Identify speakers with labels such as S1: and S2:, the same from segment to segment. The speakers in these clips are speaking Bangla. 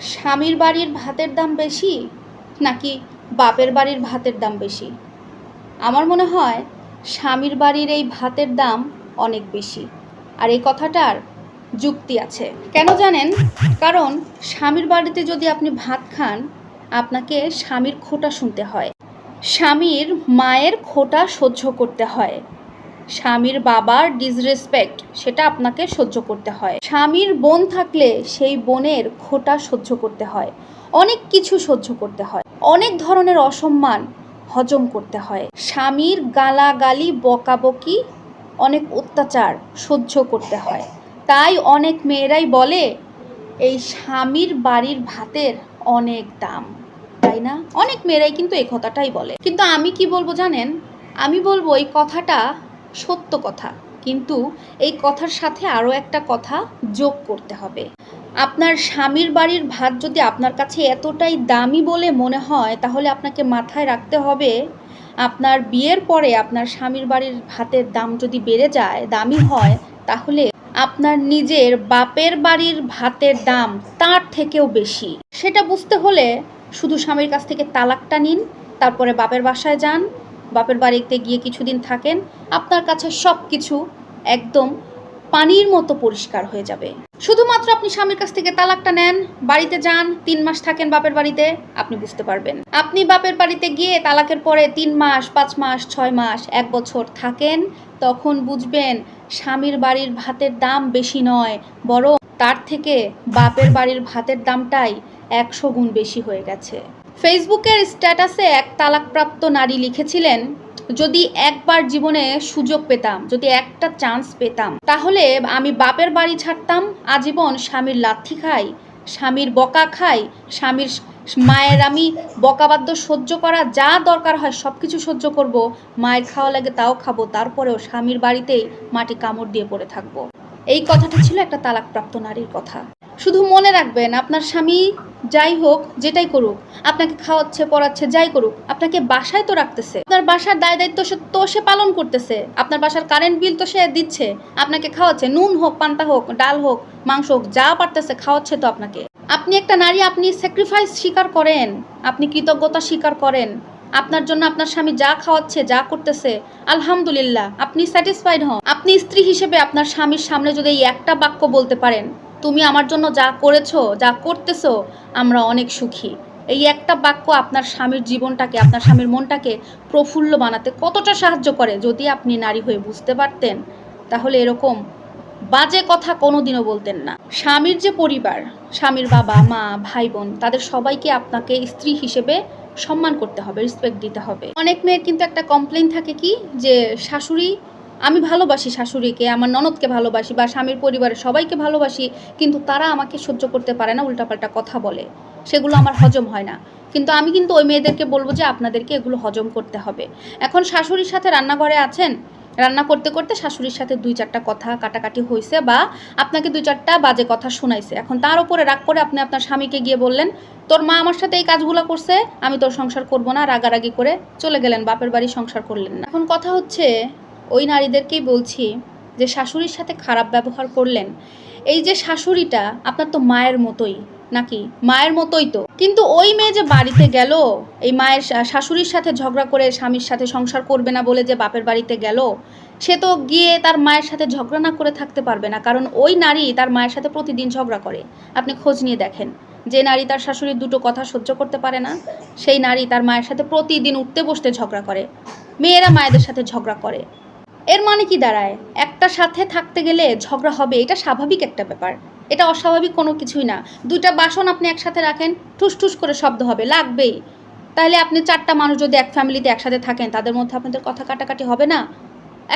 S1: স্বামীর বাড়ির ভাতের দাম বেশি নাকি বাপের বাড়ির ভাতের দাম বেশি? আমার মনে হয় স্বামীর বাড়ির এই ভাতের দাম অনেক বেশি। আর এই কথাটার যুক্তি আছে। কেন জানেন? কারণ স্বামীর বাড়িতে যদি আপনি ভাত খান, আপনাকে স্বামীর খোটা শুনতে হয়। স্বামীর মায়ের খোটা সহ্য করতে হয়। স্বামীর বাবার ডিসরেসপেক্ট সেটা আপনাকে সহ্য করতে হয়। স্বামীর বোন থাকলে সেই বোনের খোটা সহ্য করতে হয়। অনেক কিছু সহ্য করতে হয়। অনেক ধরনের অসম্মান হজম করতে হয়। স্বামীর গালাগালি, বকাবকি অনেক অত্যাচার সহ্য করতে হয়। তাই অনেক মেয়েরাই বলে, এই স্বামীর বাড়ির ভাতের অনেক দাম। তাই না? অনেক মেয়েরাই কিন্তু এই কথাটাই বলে। কিন্তু আমি কি বলব জানেন? আমি বলব এই কথাটা সত্য কথা। কিন্তু এই কথার সাথে আরও একটা কথা যোগ করতে হবে। আপনার স্বামীর বাড়ির ভাত যদি আপনার কাছে এতটাই দামি বলে মনে হয়, তাহলে আপনাকে মাথায় রাখতে হবে, আপনার বিয়ের পরে আপনার স্বামীর বাড়ির ভাতের দাম যদি বেড়ে যায়, দামি হয়, তাহলে আপনার নিজের বাপের বাড়ির ভাতের দাম তার থেকেও বেশি। সেটা বুঝতে হলে শুধু স্বামীর কাছ থেকে তালাকটা নিন, তারপরে বাপের বাসায় যান বাপের বাড়িতে গিয়ে কিছুদিন থাকেন, আপনার কাছে সব কিছু একদম পানির মতো পরিষ্কার হয়ে যাবে। শুধুমাত্র আপনি স্বামীর কাছ থেকে তালাকটা নেন, বাড়িতে যান, তিন মাস থাকেন বাপের বাড়িতে, আপনি বুঝতে পারবেন। আপনি বাপের বাড়িতে গিয়ে তালাকের পরে তিন মাস, পাঁচ মাস, ছয় মাস, এক বছর থাকেন, তখন বুঝবেন স্বামীর বাড়ির ভাতের দাম বেশি নয়, বরং তার থেকে বাপের বাড়ির ভাতের দামটাই একশো গুণ বেশি হয়ে গেছে। ফেসবুকের স্ট্যাটাসে এক তালাকপ্রাপ্ত নারী লিখেছিলেন, যদি একবার জীবনে সুযোগ পেতাম, যদি একটা চান্স পেতাম, তাহলে আমি বাপের বাড়ি ছাড়তাম, আজীবন স্বামীর লাথি খাই, স্বামীর বকা খাই, স্বামীর মায়ের আমি বকাবাদ্য সহ্য করা যা দরকার হয় সব কিছু সহ্য করব, মায়ের খাওয়া লাগে তাও খাব, তারপরেও স্বামীর বাড়িতেই মাটি কামড় দিয়ে পড়ে থাকব। এই কথাটা ছিল একটা তালাকপ্রাপ্ত নারীর কথা। শুধু মনে রাখবেন, আপনার স্বামী যাই হোক, যেটাই করুক, আপনাকে খাওয়াচ্ছে, পড়াচ্ছে, যাই করুক, আপনাকে বাসায় তো রাখতেছে। আপনার বাসার দায় দায়িত্ব তো সে পালন করতেছে। আপনার বাসার কারেন্ট বিল তো সে দিচ্ছে। আপনাকে খাওয়াচ্ছে, নুন হোক, পান্তা হোক, ডাল হোক, মাংস হোক, যা পারতেছে খাওয়াচ্ছে তো আপনাকে। আপনি একটা নারী, আপনি স্যাক্রিফাইস স্বীকার করেন, আপনি কৃতজ্ঞতা স্বীকার করেন। আপনার জন্য আপনার স্বামী যা খাওয়াচ্ছে, যা করতেছে, আলহামদুলিল্লাহ, আপনি স্যাটিসফাইড হন। আপনি স্ত্রী হিসেবে আপনার স্বামীর সামনে যদি এই একটা বাক্য বলতে পারেন তুমি আমার জন্য যা করেছ, যা করতেছো, আমরা অনেক সুখী। এই একটা বাক্য আপনার স্বামীর জীবনটাকে, আপনার স্বামীর মনটাকে প্রফুল্ল বানাতে কতটা সাহায্য করে, যদি আপনি নারী হয়ে বুঝতে পারতেন, তাহলে এরকম বাজে কথা কোনোদিনও বলতেন না। স্বামীর যে পরিবার, স্বামীর বাবা, মা, ভাই, বোন, তাদের সবাইকে আপনাকে স্ত্রী হিসেবে সম্মান করতে হবে রেসপেক্ট দিতে হবে। অনেক মেয়ের কিন্তু একটা কমপ্লেন থাকে কি, যে শাশুড়ি আমি ভালোবাসি শাশুড়িকে, আমার ননদকে ভালোবাসি বা স্বামীর পরিবারের সবাইকে ভালোবাসি, কিন্তু তারা আমাকে সহ্য করতে পারে না, উল্টাপাল্টা কথা বলে। সেগুলো আমার হজম হয় না। কিন্তু আমি কিন্তু ওই মেয়েদেরকে বলব যে, আপনাদেরকে এগুলো হজম করতে হবে। এখন শাশুড়ির সাথে রান্নাঘরে আছেন? রান্না করতে করতে শাশুড়ির সাথে দুই চারটা কথা কাটাকাটি হয়েছে বা আপনাকে দুই চারটা বাজে কথা শোনাইছে। এখন তার উপরে রাগ করে আপনি আপনার স্বামীকে গিয়ে বললেন, তোর মা আমার সাথে এই কাজগুলো করছে, আমি তোর সংসার করব না। রাগারাগি করে চলে গেলেন, বাপের বাড়ি সংসার করলেন না। এখন কথা হচ্ছে ওই নারীদেরকেই বলছি যে শাশুড়ির সাথে খারাপ ব্যবহার করলেন। এই যে শাশুড়িটা, আপনার তো মায়ের মতোই, নাকি? মায়ের মতোই তো। কিন্তু ওই মেয়ে যে বাড়িতে গেল, এই মায়ের শাশুড়ির সাথে ঝগড়া করে স্বামীর সাথে সংসার করবে না বলে যে বাপের বাড়িতে গেল, সে তো গিয়ে তার মায়ের সাথে ঝগড়া না করে থাকতে পারবে না, কারণ ওই নারী তার মায়ের সাথে প্রতিদিন ঝগড়া করে। আপনি খোঁজ নিয়ে দেখেন, যে নারী তার শাশুড়ির দুটো কথা সহ্য করতে পারে না, সেই নারী তার মায়ের সাথে প্রতিদিন উঠতে বসতে ঝগড়া করে। মেয়েরা মায়েদের সাথে ঝগড়া করে। এর মানে কি দাঁড়ায়? একটা সাথে থাকতে গেলে ঝগড়া হবে, এটা স্বাভাবিক একটা ব্যাপার। এটা অস্বাভাবিক কোনো কিছুই না। দুইটা বাসন আপনি একসাথে রাখেন ঠুস ঠুস করে শব্দ হবে, লাগবেই। তাহলে আপনি চারটা মানুষ যদি এক ফ্যামিলিতে একসাথে থাকেন, তাদের মধ্যে আপনাদের কথা কাটাকাটি হবে না?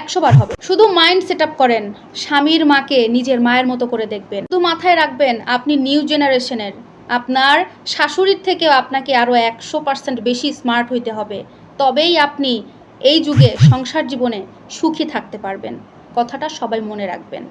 S1: একশো বার হবে। শুধু মাইন্ড সেট করেন, স্বামীর মাকে নিজের মায়ের মতো করে দেখবেন। শুধু মাথায় রাখবেন, আপনি নিউ জেনারেশনের আপনার শাশুড়ির থেকেও আপনাকে আরও একশো পার্সেন্ট বেশি স্মার্ট হইতে হবে। তবেই আপনি এই যুগে সংসার জীবনে সুখী থাকতে পারবেন। কথাটা সবাই মনে রাখবেন।